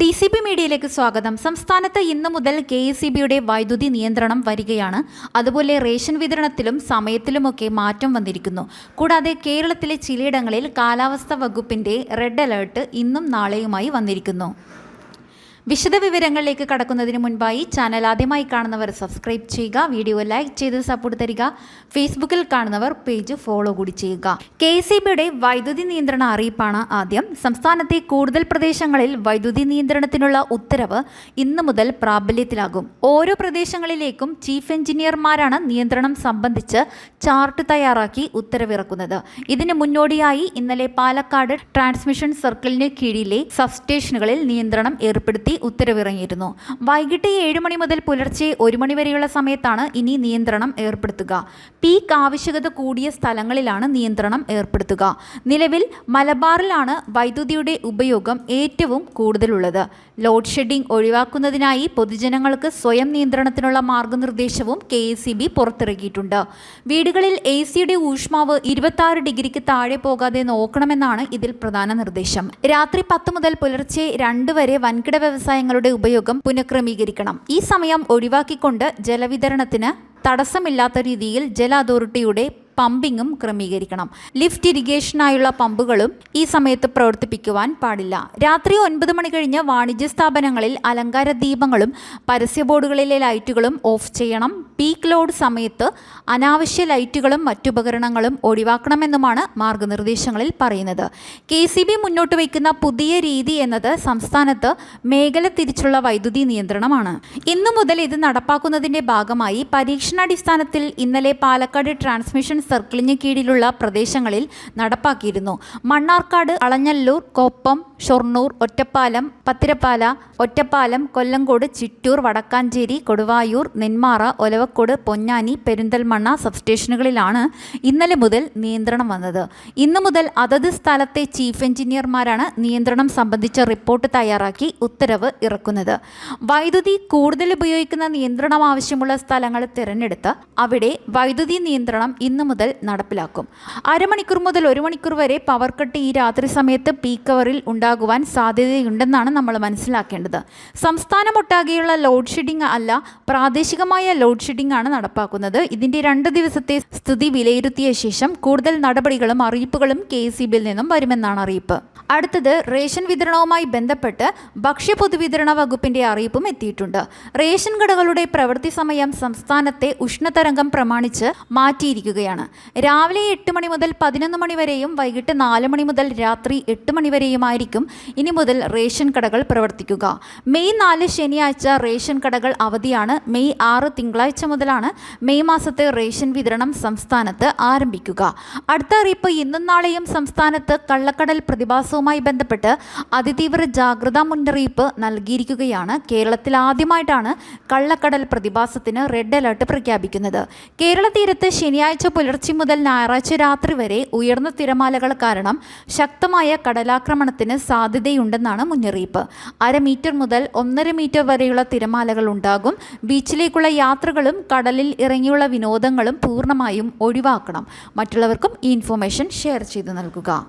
D C B മീഡിയയിലേക്ക് സ്വാഗതം. സംസ്ഥാനത്ത് ഇന്നു മുതൽ കെ എസ് സി ബിയുടെ വൈദ്യുതി നിയന്ത്രണം വരികയാണ്. അതുപോലെ റേഷൻ വിതരണത്തിലും സമയത്തിലുമൊക്കെ മാറ്റം വന്നിരിക്കുന്നു. കൂടാതെ കേരളത്തിലെ ചിലയിടങ്ങളിൽ കാലാവസ്ഥാ വകുപ്പിന്റെ റെഡ് അലേർട്ട് ഇന്നും നാളെയുമായി വന്നിരിക്കുന്നു. വിശദ വിവരങ്ങളിലേക്ക് കടക്കുന്നതിന് മുൻപായി ചാനൽ ആദ്യമായി കാണുന്നവർ സബ്സ്ക്രൈബ് ചെയ്യുക വീഡിയോ ലൈക്ക് ചെയ്ത് സപ്പോർട്ട് തരിക ഫേസ്ബുക്കിൽ കാണുന്നവർ പേജ് ഫോളോ കൂടി ചെയ്യുക. കെ സി ബിയുടെ വൈദ്യുതി നിയന്ത്രണ അറിയിപ്പാണ് ആദ്യം. സംസ്ഥാനത്തെ കൂടുതൽ പ്രദേശങ്ങളിൽ വൈദ്യുതി നിയന്ത്രണത്തിനുള്ള ഉത്തരവ് ഇന്ന് മുതൽ പ്രാബല്യത്തിലാകും. ഓരോ പ്രദേശങ്ങളിലേക്കും ചീഫ് എഞ്ചിനീയർമാരാണ് നിയന്ത്രണം സംബന്ധിച്ച് ചാർട്ട് തയ്യാറാക്കി ഉത്തരവിറക്കുന്നത്. ഇതിന് മുന്നോടിയായി ഇന്നലെ പാലക്കാട് ട്രാൻസ്മിഷൻ സർക്കിളിന് കീഴിലെ സബ്സ്റ്റേഷനുകളിൽ നിയന്ത്രണം ഏർപ്പെടുത്തി ഉത്തരവിറങ്ങിയിരുന്നു. വൈകിട്ട് ഏഴ് മണി മുതൽ പുലർച്ചെ ഒരു മണി വരെയുള്ള സമയത്താണ് ഇനി നിയന്ത്രണം ഏർപ്പെടുത്തുക. പീക്ക് ആവശ്യകത കൂടിയ സ്ഥലങ്ങളിലാണ് നിയന്ത്രണം ഏർപ്പെടുത്തുക. നിലവിൽ മലബാറിലാണ് വൈദ്യുതിയുടെ ഉപയോഗം ഏറ്റവും കൂടുതലുള്ളത്. ലോഡ് ഷെഡിംഗ് ഒഴിവാക്കുന്നതിനായി പൊതുജനങ്ങൾക്ക് സ്വയം നിയന്ത്രണത്തിനുള്ള മാർഗനിർദ്ദേശവും കെ എസ് സി ബി പുറത്തിറക്കിയിട്ടുണ്ട്. വീടുകളിൽ എ സിയുടെ ഊഷ്മാവ് ഇരുപത്തി ഡിഗ്രിക്ക് താഴെ പോകാതെ നോക്കണമെന്നാണ് ഇതിൽ പ്രധാന നിർദ്ദേശം. രാത്രി പത്ത് മുതൽ പുലർച്ചെ രണ്ട് വരെ വൻകിട വ്യവസായങ്ങളുടെ ഉപയോഗം പുനഃക്രമീകരിക്കണം. ഈ സമയം ഒഴിവാക്കിക്കൊണ്ട് ജലവിതരണത്തിന് തടസ്സമില്ലാത്ത രീതിയിൽ ജല അതോറിറ്റിയുടെ പമ്പിങ്ങും ക്രമീകരിക്കണം. ലിഫ്റ്റ് ഇറിഗേഷനായുള്ള പമ്പുകളും ഈ സമയത്ത് പ്രവർത്തിപ്പിക്കുവാൻ പാടില്ല. രാത്രി ഒൻപത് മണി കഴിഞ്ഞ് വാണിജ്യ സ്ഥാപനങ്ങളിൽ അലങ്കാര ദീപങ്ങളും പരസ്യ ബോർഡുകളിലെ ലൈറ്റുകളും ഓഫ് ചെയ്യണം. പീക്ക് ലോഡ് സമയത്ത് അനാവശ്യ ലൈറ്റുകളും മറ്റുപകരണങ്ങളും ഒഴിവാക്കണമെന്നുമാണ് മാർഗനിർദ്ദേശങ്ങളിൽ പറയുന്നത്. കെ സി ബി മുന്നോട്ട് വയ്ക്കുന്ന പുതിയ രീതി എന്നത് സംസ്ഥാനത്ത് മേഖല തിരിച്ചുള്ള വൈദ്യുതി നിയന്ത്രണമാണ്. ഇന്നു മുതൽ ഇത് നടപ്പാക്കുന്നതിന്റെ ഭാഗമായി പരീക്ഷണാടിസ്ഥാനത്തിൽ ഇന്നലെ പാലക്കാട് ട്രാൻസ്മിഷൻ സർക്കിളിന് കീഴിലുള്ള പ്രദേശങ്ങളിൽ നടപ്പാക്കിയിരുന്നു. മണ്ണാർക്കാട് അളഞ്ഞല്ലൂർ കൊപ്പം ഷൊർണൂർ ഒറ്റപ്പാലം പത്തിരപ്പാല ഒറ്റപ്പാലം കൊല്ലങ്കോട് ചിറ്റൂർ വടക്കാഞ്ചേരി കൊടുവായൂർ നെന്മാറ ഒലവക്കോട് പൊന്നാനി പെരിന്തൽമണ്ണ സബ്സ്റ്റേഷനുകളിലാണ് ഇന്നലെ മുതൽ നിയന്ത്രണം വന്നത്. ഇന്നു മുതൽ അതത് സ്ഥലത്തെ ചീഫ് എഞ്ചിനീയർമാരാണ് നിയന്ത്രണം സംബന്ധിച്ച റിപ്പോർട്ട് തയ്യാറാക്കി ഉത്തരവ് ഇറക്കുന്നത്. വൈദ്യുതി കൂടുതൽ ഉപയോഗിക്കുന്ന നിയന്ത്രണം ആവശ്യമുള്ള സ്ഥലങ്ങൾ തിരഞ്ഞെടുത്ത് അവിടെ വൈദ്യുതി നിയന്ത്രണം ഇന്നു മുതൽ നടപ്പിലാക്കും. അരമണിക്കൂർ മുതൽ ഒരു മണിക്കൂർ വരെ പവർ കട്ട് ഈ രാത്രി സമയത്ത് പീക്ക് അവറിൽ ഉണ്ടാകുവാൻ സാധ്യതയുണ്ടെന്നാണ് നമ്മൾ മനസ്സിലാക്കേണ്ടത്. സംസ്ഥാനമൊട്ടാകെയുള്ള ലോഡ് ഷെഡിംഗ് അല്ല പ്രാദേശികമായ ലോഡ് ഷെഡിംഗ് ആണ് നടപ്പാക്കുന്നത്. ഇതിന്റെ രണ്ട് ദിവസത്തെ സ്ഥിതി വിലയിരുത്തിയ ശേഷം കൂടുതൽ നടപടികളും അറിയിപ്പുകളും കെ നിന്നും വരുമെന്നാണ് അറിയിപ്പ്. അടുത്തത് റേഷൻ വിതരണവുമായി ബന്ധപ്പെട്ട് ഭക്ഷ്യ പൊതുവിതരണ വകുപ്പിന്റെ അറിയിപ്പും എത്തിയിട്ടുണ്ട്. റേഷൻ കടകളുടെ പ്രവൃത്തി സമയം സംസ്ഥാനത്തെ ഉഷ്ണതരംഗം പ്രമാണിച്ച് മാറ്റിയിരിക്കുകയാണ്. രാവിലെ എട്ട് മണി മുതൽ പതിനൊന്ന് മണി വരെയും വൈകിട്ട് നാല് മണി മുതൽ രാത്രി എട്ട് മണി വരെയുമായിരിക്കും ഇനി മുതൽ റേഷൻ കടകൾ പ്രവർത്തിക്കുക. മെയ് നാല് ശനിയാഴ്ച റേഷൻ കടകൾ അവധിയാണ്. മെയ് ആറ് തിങ്കളാഴ്ച മുതലാണ് മെയ് മാസത്തെ റേഷൻ വിതരണം സംസ്ഥാനത്ത് ആരംഭിക്കുക. അടുത്ത അറിയിപ്പ് ഇന്നും നാളെയും സംസ്ഥാനത്ത് കള്ളക്കടൽ പ്രതിഭാസവുമായി ബന്ധപ്പെട്ട് അതിതീവ്ര ജാഗ്രതാ മുന്നറിയിപ്പ് നൽകിയിരിക്കുകയാണ്. കേരളത്തിൽ ആദ്യമായിട്ടാണ് കള്ളക്കടൽ പ്രതിഭാസത്തിന് റെഡ് അലർട്ട് പ്രഖ്യാപിക്കുന്നത്. കേരള തീരത്ത് ശനിയാഴ്ച പുലർച്ചെ മുതൽ ഞായറാഴ്ച രാത്രി വരെ ഉയർന്ന തിരമാലകൾ കാരണം ശക്തമായ കടലാക്രമണത്തിന് സാധ്യതയുണ്ടെന്നാണ് മുന്നറിയിപ്പ്. അര മീറ്റർ മുതൽ ഒന്നര മീറ്റർ വരെയുള്ള തിരമാലകൾ ഉണ്ടാകും. ബീച്ചിലേക്കുള്ള യാത്രകളും കടലിൽ ഇറങ്ങിയുള്ള വിനോദങ്ങളും പൂർണമായും ഒഴിവാക്കണം. മറ്റുള്ളവർക്കും ഈ ഇൻഫോർമേഷൻ ഷെയർ ചെയ്തു നൽകുക.